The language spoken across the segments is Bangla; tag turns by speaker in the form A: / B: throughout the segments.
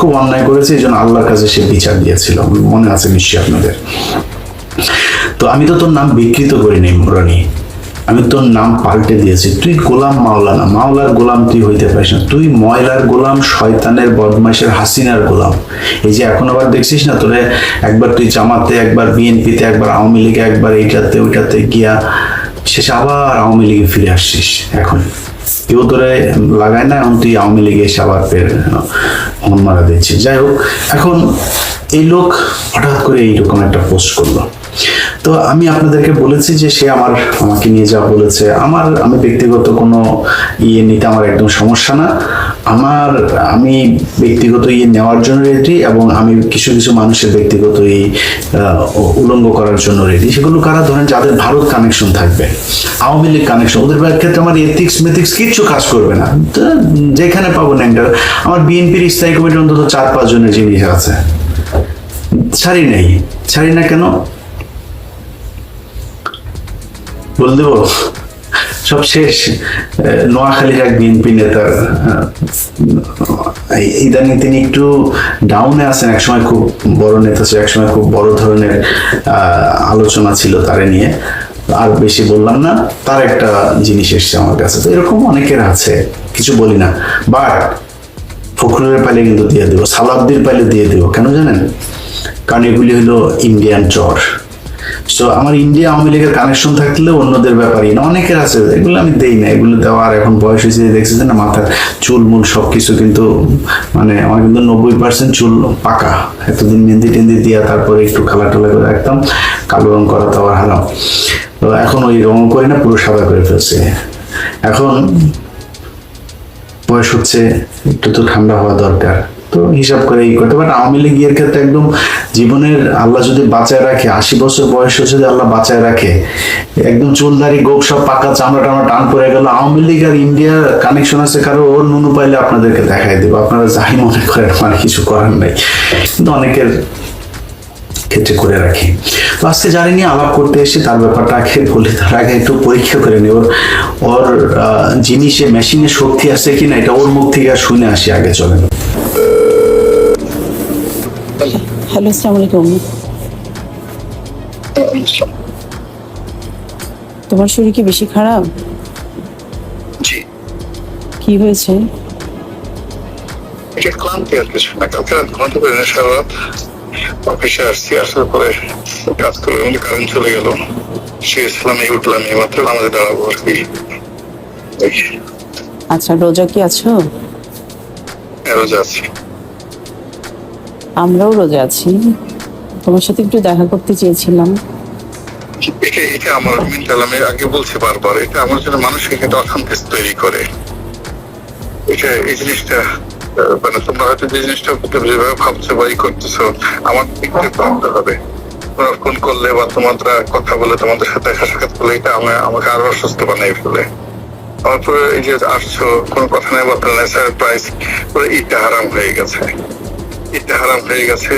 A: খুব অন্যায় করেছে, এই জন্য আল্লাহর কাছে সে বিচার দিয়েছিল। মনে আছে নিশ্চয়ই আপনাদের। তো আমি তো তোর নাম বিকৃত করিনি আমি তোর নাম পাল্টে দিয়েছি। তুই গোলাম মাওলা না মাওলার গোলাম তুই হইতে পারিস না। তুই ময়লার গোলাম, শয়তানের বদমাইশের হাসিনার গোলাম। এই যে এখন আবার দেখছিস না তোরে? একবার তুই জামাতে, একবার বিএনপিতে, একবার আওয়ামী লীগে, একবার এইটাতে, ওইটাতে গিয়া শেষে আবার আওয়ামী লীগে ফিরে আসছিস। এখন কেউ তোরে লাগায় না, এখন তুই আওয়ামী লীগে এসে আবার ফের মন মারা দিচ্ছে যাই হোক, এখন এই লোক হঠাৎ করে এইরকম একটা পোস্ট করল। তো আমি আপনাদেরকে বলেছি যে সে আমার, আমাকে নিয়ে যা বলেছে। আমার, আমি ব্যক্তিগত কোনো ইয়ে নিতে আমার একদম সমস্যা না। আমার, আমি ব্যক্তিগত ইয়ে নেওয়ার জন্য রেডি এবং আমি কিছু কিছু মানুষের ব্যক্তিগত এই উলঙ্গ করার জন্য রেডি সেগুলো কারা ধরেন যাদের ভারত কানেকশন থাকবে, আওয়ামী লীগ কানেকশন ওদের ক্ষেত্রে আমার এথিক্স মেথিক্স কিচ্ছু কাজ করবে না। যেখানে পাবো ন্যাংটা আমার বিএনপির স্থায়ী কমিটি অন্তত চার, পাঁচ জনের জিনিস আছে। ছাড়ি নেই। ছাড়ি না কেন? বল দেব। সব শেষ নোয়াখালীর এক বিএনপি নেতার ইদানিং তিনি একটু ডাউনে আছেন, একসময় খুব বড় নেতা ছিল, একসময় খুব বড় ধরনের আলোচনা ছিল তারে নিয়ে। আর বেশি বললাম না, তার একটা জিনিস এসছে আমার কাছে। তো এরকম অনেকের আছে, কিছু বলি না। বাট, ফখরুলের পাইলে কিন্তু দিয়ে দেবো সালাব্দির পাইলে দিয়ে দেবো, কেন জানেন? কারণ এগুলি হলো ইন্ডিয়ান চর সো আমার ইন্ডিয়া আওয়ামী লীগের কানেকশন থাকলেও অন্যদের ব্যাপারই না। অনেকের আছে, এগুলো আমি দেই না। এগুলো দেওয়ার এখন বয়স হয়েছে, দেখতেছেন না, মাথার চুল মুল সব কিছু কিন্তু মানে আমার কিন্তু নব্বই পার্সেন্ট চুল পাকা। এতদিন মেহেন্দি টেন্দি দিয়া তারপরে একটু খালা টালা করে রাখতাম, কালো রং করা তো আবার হারাম। তো এখন ওই রং করি না, পুরো সাদা করে ফেলছে। এখন বয়স হচ্ছে, একটু তো ঠান্ডা হওয়া দরকার। তো হিসাব করে এই করতে বাট আওয়ামী লীগ ইয়ের ক্ষেত্রে একদম জীবনের আল্লাহ যদি বাঁচায় রাখে, আশি বছর বয়সে যদি আল্লাহ বাঁচায় রাখে, একদম চুলদারি, গোপ সব পাকা, চামড়া টামড়া টান পড়ে গেল। আওয়ামী লীগ আর ইন্ডিয়ার কানেকশন আছে কারও, ওর নুনু পাইলে আপনাদেরকে দেখাই দেবো। আপনারা যাই মনে করেন মানে কিছু করার নাই। কিন্তু অনেকের ক্ষেত্রে করে রাখি। তো আজকে জানি নিয়ে আলাপ করতে এসে তার ব্যাপারটা আগে বলি, তার আগে একটু পরীক্ষা করে নি ওর ওর জিনিসে মেশিনে শক্তি আছে কিনা, এটা ওর মুখ থেকে শুনে আসি। আগে চলেন।
B: হ্যালো আসসালামু আলাইকুম তোমার শরীর কি বেশি খারাপ?
C: জি।
B: কি হয়েছে?
C: এটা ক্লান্তি আর কিছু না কালকে রাত ঘুমাতে পারি সারা রাত অফিসে আসছি আসার পরে কাজ করে মধ্যে কারেন্ট চলে গেল। শুয়েছিলাম এই উঠলাম এই মাত্র আমাদের দাঁড়াবো আর কি।
B: আচ্ছা রোজা কি আছো?
C: রোজা আছি।
B: আমরাও রোজা আছি। তোমার সাথে একটু দেখা করতে চেয়েছিলাম।
C: এটা আমার মেন্টাল আমি আগে বলছি বারবার, এটা আমার জন্য মানসিক একটা অশান্তি তৈরি করে। এটা এই জিনিসটা মানে তোমরা হয়তো যে জিনিসটা যেভাবে ভাবছ বা ই করতেছো, আমার হবে। তোমরা ফোন করলে বা তোমরা কথা বলে তোমাদের সাথে সাক্ষাৎ করলে এটা আমা- আমাকে আরও অসুস্থ বানাই ফেলে। আমার পরে এই যে আসছো, কোনো কথা নেই বার্তা নেই সারপ্রাইজ পরে ঈদটা হারাম হয়ে গেছে। হারাম হয়ে গেছে।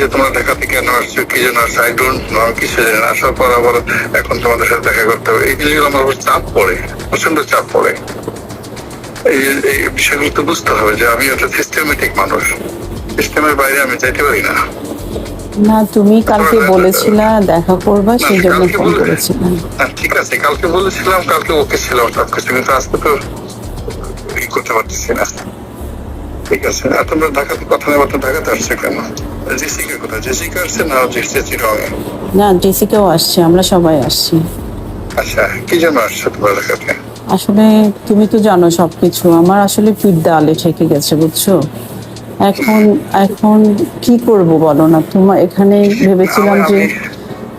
C: যে তোমরা ঢাকাতে কেন আসছো কি জন্য আসছো আই ডোন্ট নো কিছু জানি না। আসার পর আবার এখন তোমাদের সাথে দেখা করতে হবে। এই জিনিসগুলো আমার উপর চাপ পড়ে প্রচণ্ড চাপ পড়ে। এই এই বিষয়গুলো তো বুঝতে হবে যে আমি একটা সিস্টেমেটিক মানুষ। সিস্টেমের বাইরে আমি যাইতে পারি না।
B: না তুমি কালকে বলেছিলা দেখা করবা সেই জন্য ফোন করেছিলাম।
C: ঠিক আছে কালকে বলেছিলাম কালকে ওকে ছিলাম সবকিছু কিন্তু আজকে তো করতে পারতেছি না। ঠিক আছে। আর তোমরা ঢাকাতে কথা নেই তো ঢাকাতে আসছে কেন? জেসিকা কোথায়? জেসিকা আসছে না জেসি
B: না জেসিকাও আসছে আমরা সবাই আসছি।
C: আচ্ছা কি জন্য আসছো তোমরা ঢাকাতে?
B: আসলে তুমি তো জানো সবকিছু। আমার আসলে পিঠ ঠেকে গেছে বুঝছ? এখন এখন কি করব বলো না? তোমার এখানে ভেবেছিলাম যে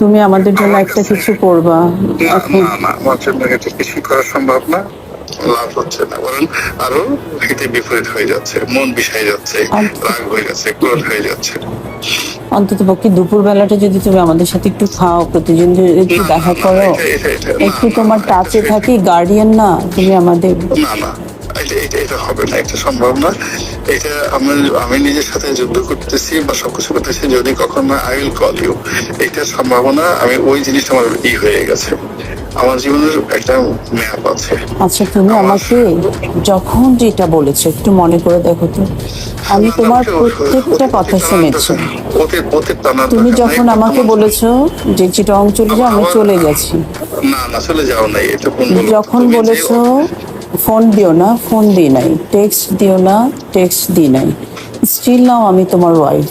B: তুমি আমাদের জন্য একটা কিছু করবা।
C: না
B: এখন
C: না না আমার জন্য কিছুই করা সম্ভব না। লাভ হচ্ছে না। বরং আরও হিতে বিপরীত হয়ে যাচ্ছে মন বিষাই যাচ্ছে। রাগ হয়ে যাচ্ছে ক্রোধ হয়ে যাচ্ছে।
B: অন্তত পক্ষে দুপুর বেলাটা যদি তুমি আমাদের সাথে একটু খাও প্রতিদিন একটু দেখা করো একটু তোমার টাচে থাকি গার্ডিয়ান না তুমি আমাদের
C: না না এটা এটা এটা হবে না এটা সম্ভব না। এটা আমি আমি নিজের সাথে যুদ্ধ করতেছি বা সবকিছু করতেছি যদি কখনো আই উইল কল ইউ এটা সম্ভাবনা আমি ওই জিনিসটা আমার ই হয়ে গেছে। আমার জীবনের একটা ম্যাপ আছে।
B: আচ্ছা তুমি আমাকে যখন যেটা বলেছ একটু মনে করে দেখো তো। আমি তোমার প্রত্যেকটা কথা শুনেছি। তুমি যখন আমাকে বলেছ যে চিটং চলে যাও আমি চলে গেছি।
C: না না চলে যাও নাই। এটা
B: যখন বলেছ ফোন দিও না ফোন দিই নাই। টেক্সট দিও না টেক্সট দিই নাই। স্টিল নাও আমি তোমার ওয়াইফ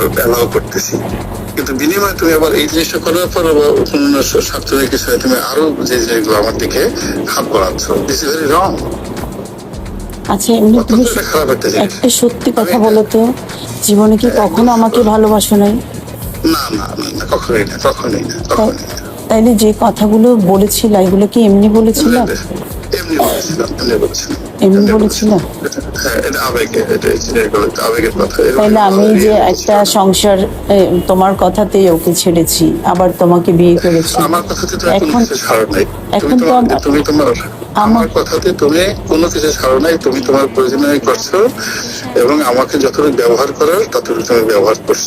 C: অ্যালাউ করতেছি। কিন্তু বিনিময়ে তুমি আবার এই জিনিসটা করার পর আবার অন্য স্বার্থের কিছু হয়, তুমি আরও যে জিনিসগুলো আমার দিকে হাত বাড়াচ্ছ। দিস ইজ ভেরি রং
B: আচ্ছা এমনি তুমি
C: একটা
B: সত্যি কথা বলো তো জীবনে কি কখনো আমাকে ভালোবাসো নাই?
C: না না না না কখনোই না কখনোই না কখনোই না।
B: তাইলে যে কথাগুলো বলেছিল এগুলো কি এমনি বলেছিল?
C: এমনি বলেছিলাম এমনি বলেছিলাম।
B: এমনি
C: আবেগের কথা
B: তাইলে আমি যে একটা সংসার তোমার কথাতেই ওকে ছেড়েছি আবার তোমাকে বিয়ে করেছি। এখন এখন
C: তুমি
B: তো
C: তুমি তোমার আমার কথাতে তুমি কোনো কিছু ছাড়ো নাই তুমি তোমার প্রয়োজনীয় করছ এবং আমাকে যতটুকু ব্যবহার করার ততটুকু তুমি ব্যবহার করছ।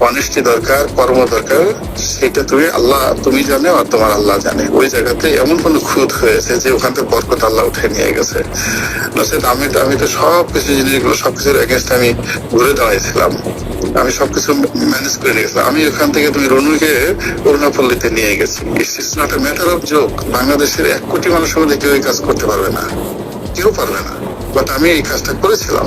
C: অনেস্টি দরকার, কর্ম দরকার, সেটা তুমি আল্লাহ, তুমি জানে আর তোমার আল্লাহ জানে। ওই জায়গাতে এমন কোন খুঁত হয়েছে যে ওখান থেকে বরকত আল্লাহ উঠে নিয়ে গেছে। আমি তো আমি তো সব কিছু জিনিসগুলো সবকিছুর এগেনস্ট আমি ঘুরে দাঁড়াইছিলাম। আমি সবকিছু ম্যানেজ করে নিয়েছিলাম আমি ওখান থেকে তুমি রনুকে অরুণাপল্লীতে নিয়ে গেছি। It's not a matter of joke বাংলাদেশের এক কোটি মানুষের মধ্যে কেউ এই কাজ করতে পারবে না। কেউ পারবে না। বাট আমি এই কাজটা করেছিলাম।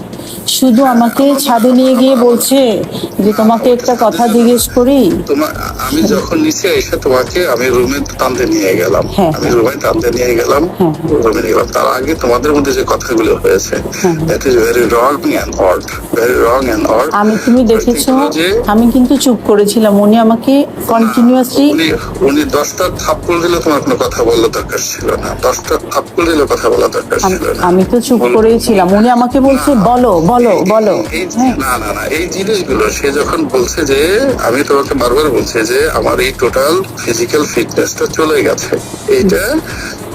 B: শুধু আমাকে ছাদে নিয়ে গিয়ে বলছে যে তোমাকে একটা কথা জিজ্ঞেস করি।
C: আমি যখন নিচে এসে তোমাকে আমি রুমে টানতে নিয়ে গেলাম।
B: হ্যাঁ।
C: আমি রুমে টানতে নিয়ে গেলাম
B: হ্যাঁ।
C: রুমে নিয়ে গেলাম। তার আগে তোমাদের মধ্যে যে কথাগুলো হয়েছে
B: হ্যাঁ।
C: That is very wrong odd very wrong odd
B: আমি তুমি দেখেছ আমি কিন্তু চুপ করেছিলাম। উনি আমাকে কন্টিনিউয়াসলি
C: উনি উনি দশটা থাপ্পড় দিলে তোমার কোনো কথা বলার দরকার ছিল না। দশটা থাপ্পড় দিলে কথা বলার দরকার ছিল না।
B: আমি তো চুপ। করেই ছিলাম। উনি আমাকে বলছে বলো বলো। বলো
C: এই
B: হ্যাঁ
C: না না না এই জিনিসগুলো সে যখন বলছে যে আমি তোমাকে বারবার বলছি যে আমার এই টোটাল ফিজিক্যাল ফিটনেসটা চলে গেছে। এইটা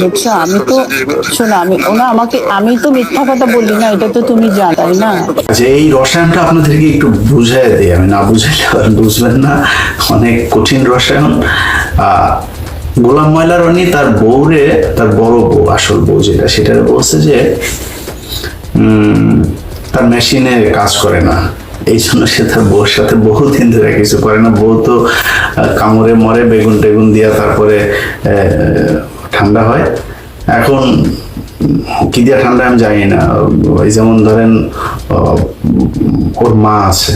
C: বলছে,
B: আমি তো শোনো আমি ওনা আমাকে আমি তো মিথ্যা কথা বলি না এটা তো তুমি জানো তাই না?
A: আচ্ছা এই রসায়নটা আপনাদেরকে একটু দিই আমি না বুঝাইলে বুঝবেন না অনেক কঠিন রসায়ন। গোলাম ময়লা রনি তার বউরে তার বড় বউ আসল বউ যেটা সেটা বলছে যে তার মেশিনে কাজ করে না। এই জন্য সে তার বউর সাথে বহুদিন ধরে কিছু করে না। বউ তো কামড়ে মরে বেগুন টেগুন দিয়া তারপরে ঠান্ডা হয়। এখন কি দিয়ে ঠান্ডা আমি জানি না। ওই যেমন ধরেন ওর মা আছে।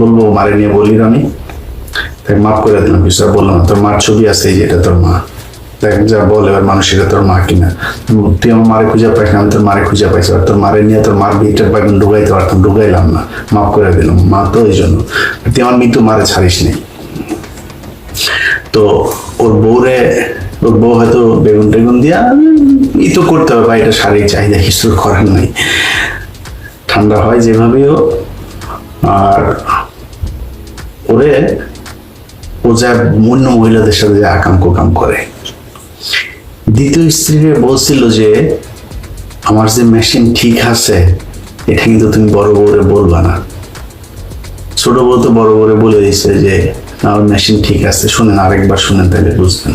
A: বলব মারে নিয়ে বলি আমি। তাই মাফ করে দিলাম, কিছু বললাম তোর মার ছবি আছে, এই যেটা তোর মা। দেখ, যা বল, এবার মানুষ এটা তোর মা কিনা। তুই আমার মারে খুঁজে পাইস না, আমি তোর মারে খুঁজে পাইছি। আর তোর মারে নিয়ে তোর মার বিয়েটার বাগান ঢুকাইতে পারতাম, ঢুকাইলাম না। মাফ করে দিলাম। মা তো এই জন্য। তুই আমার মৃত্যু মারে ছাড়িস নেই তো ওর বউরে ওর বউ হয়তো বেগুন টেগুন দিয়া ই তো করতে হবে ভাই, এটা শারীরিক চাহিদা কিছু করার নাই। ঠান্ডা হয় যেভাবেই হোক, আর ওরে, ও যা অন্য মহিলাদের সাথে যে আকাম কুকাম করে। দ্বিতীয় স্ত্রীরে বলছিল যে, আমার যে মেশিন ঠিক আছে, এটা কিন্তু তুমি বড় বউরে বলবা না। ছোট বউ তো বড় বউরে বলে দিচ্ছে যে আমার মেশিন ঠিক আছে, শুনেন, আরেকবার শুনেন তাহলে বুঝবেন।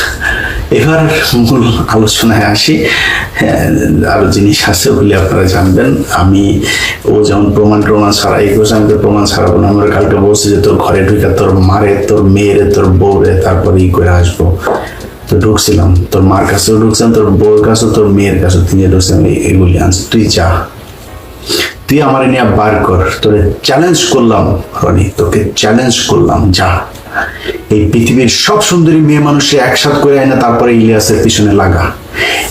A: এবার মূল আলোচনায় আসি। আরও জিনিস আছে বলে আপনারা জানবেন। আমি ও যেমন প্রমাণ প্রমাণ ছাড়া, এই করছে আমি প্রমাণ ছাড়াবো না। আমার কালকে বলছি যে তোর ঘরে ঢুকে তোর মারে, তোর মেয়েরে, তোর বউরে তারপরে ই করে আসব। তো ঢুকছিলাম, তোর মার কাছেও ঢুকছিলাম, তোর বউর কাছেও, তোর মেয়ের কাছে তিনি ঢুকছিলাম এগুলি আনছি। তুই যা। তুই আমার নিয়ে বার কর। তোরে চ্যালেঞ্জ করলাম, রনি। তোকে চ্যালেঞ্জ করলাম। যা। এই পৃথিবীর সব সুন্দরী মেয়ে মানুষে একসাথ করে আয় না তারপরে ইলিয়াসের পিছনে লাগা।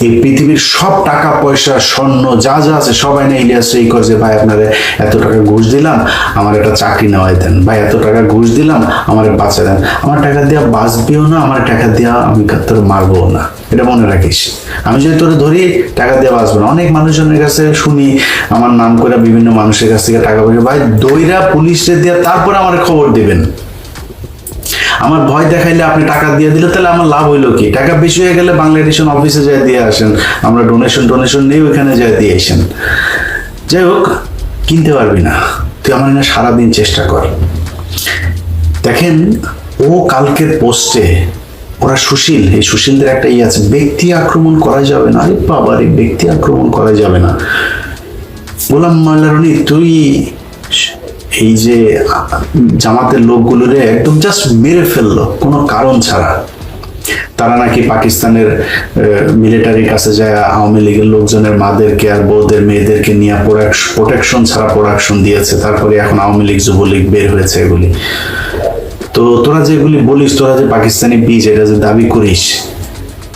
A: এই পৃথিবীর সব টাকা, পয়সা, স্বর্ণ, যা যা আছে সবাই না ইলিয়াস এই করছে ভাই, আপনারে এত টাকা ঘুষ দিলাম, আমার একটা চাকরি নেওয়াই দেন। ভাই, এত টাকা ঘুষ দিলাম, আমার বাঁচা দেন। আমার টাকা দেওয়া বাঁচবেও না, আমার টাকা দেওয়া আমি তোর মারবো না। এটা মনে রাখিস। আমি যদি তোরে ধরি, টাকা দিয়ে বাঁচবো না। অনেক মানুষজনের কাছে শুনি, আমার নাম করে বিভিন্ন মানুষের কাছ থেকে টাকা পয়সা ভাই দইরা পুলিশে দিয়ে তারপরে আমার খবর দিবেন। আমার ভয় দেখাইলে আপনি টাকা দিয়ে দিলে, তাহলে আমার লাভ হইল কি? টাকা বেশি হয়ে গেলে বাংলা এডিশন অফিসে যায় দিয়ে আসেন। আমরা ডোনেশন ডোনেশন নিয়ে ওইখানে যায় দিয়ে আসেন। যাই হোক, কিনতে পারবি না। তুই আমার না সারাদিন চেষ্টা কর। দেখেন, ও কালকের পোস্টে ওরা সুশীল, এই সুশীলদের একটা ইয়ে আছে, ব্যক্তি আক্রমণ করা যাবে না। আরে বাবা রে, ব্যক্তি আক্রমণ করা যাবে না। গোলাম মাল্লারনি তুই এই যে, জামাতের লোকগুলোরে একদম জাস্ট মেরে ফেলল, কোনো কারণ ছাড়া। তারা নাকি পাকিস্তানের মিলিটারির কাছে যায়, আওয়ামী লীগের লোকজনের মাদেরকে আর বউদের মেয়েদেরকে নিয়ে প্রোটেকশন ছাড়া প্রোডাকশন দিয়েছে। তারপরে এখন আওয়ামী লীগ, যুবলীগ বের হয়েছে এগুলি। তো তোরা যেগুলি বলিস, তোরা যে পাকিস্তানি বীজ, এটা যে দাবি করিস,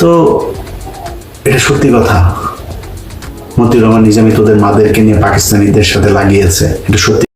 A: তো এটা সত্যি কথা। মতিউর রহমান নিজামী তোদের মাদেরকে নিয়ে পাকিস্তানিদের সাথে লাগিয়েছে, এটা সত্যি